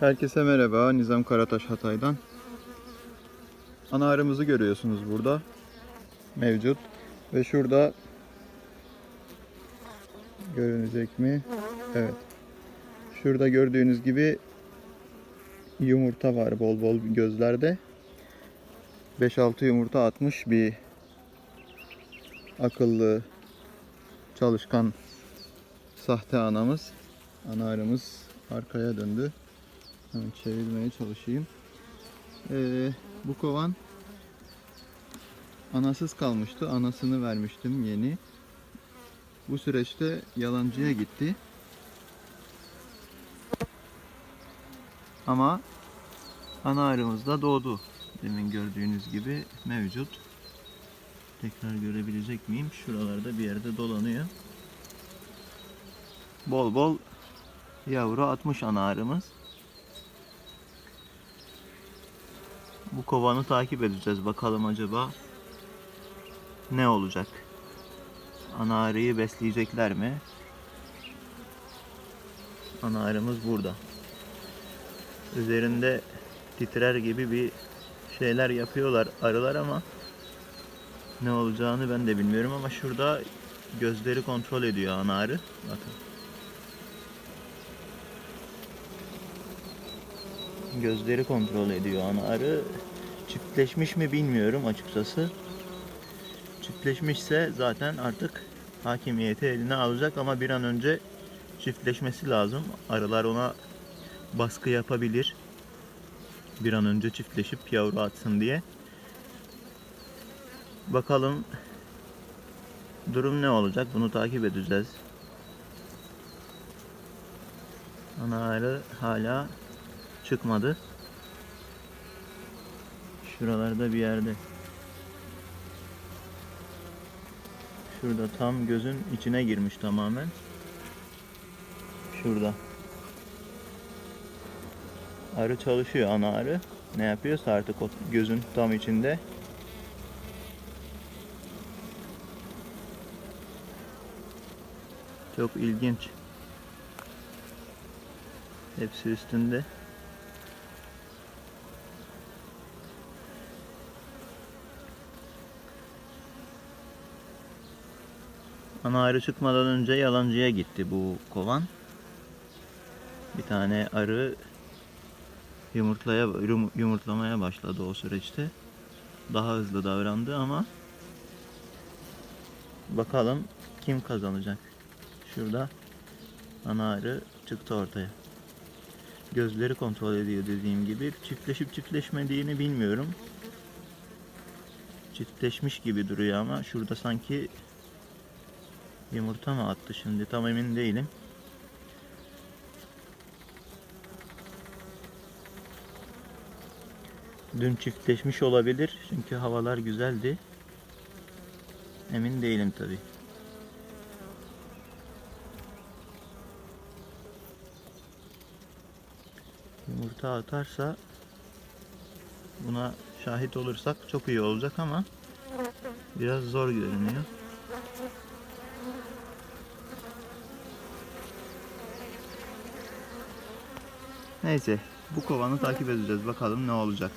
Herkese merhaba. Nizam Karataş Hatay'dan. Ana arımızı görüyorsunuz burada. Mevcut. Ve şurada görünecek mi? Evet. Şurada gördüğünüz gibi yumurta var bol bol gözlerde. 5-6 yumurta atmış bir akıllı çalışkan sahte anamız. Ana arımız arkaya döndü. Hemen çevirmeye çalışayım. Ee, bu kovan anasız kalmıştı. Anasını vermiştim yeni. Bu süreçte yalancıya gitti. Ama ana arımız da doğdu. Demin gördüğünüz gibi mevcut. Tekrar görebilecek miyim? Şuralarda bir yerde dolanıyor. Bol bol yavru atmış ana arımız. Bu kovanı takip edeceğiz. Bakalım acaba ne olacak? Ana arıyı besleyecekler mi? Ana arımız burada. Üzerinde titrer gibi bir şeyler yapıyorlar arılar ama ne olacağını ben de bilmiyorum ama şurada gözleri kontrol ediyor ana arı. Bakın. Gözleri kontrol ediyor ana arı. Çiftleşmiş mi bilmiyorum açıkçası. Çiftleşmişse zaten artık hakimiyeti eline alacak ama bir an önce çiftleşmesi lazım. Arılar ona baskı yapabilir. Bir an önce çiftleşip yavru atsın diye. Bakalım durum ne olacak? Bunu takip edeceğiz. Ana arı hala çıkmadı. Şuralarda bir yerde. Şurada tam gözün içine girmiş tamamen. Şurada. Arı çalışıyor ana arı. Ne yapıyorsa artık o gözün tam içinde. Çok ilginç. Hepsi üstünde. Ana arı çıkmadan önce yalancıya gitti bu kovan. Bir tane arı yumurtlaya yum- yumurtlamaya başladı o süreçte. Daha hızlı davrandı ama bakalım kim kazanacak. Şurada ana arı çıktı ortaya. Gözleri kontrol ediyor dediğim gibi. Çiftleşip çiftleşmediğini bilmiyorum. Çiftleşmiş gibi duruyor ama şurada sanki Yumurta mı attı şimdi tam emin değilim. Dün çiftleşmiş olabilir çünkü havalar güzeldi. Emin değilim tabi. Yumurta atarsa buna şahit olursak çok iyi olacak ama biraz zor görünüyor. Neyse bu kovanı takip edeceğiz bakalım ne olacak.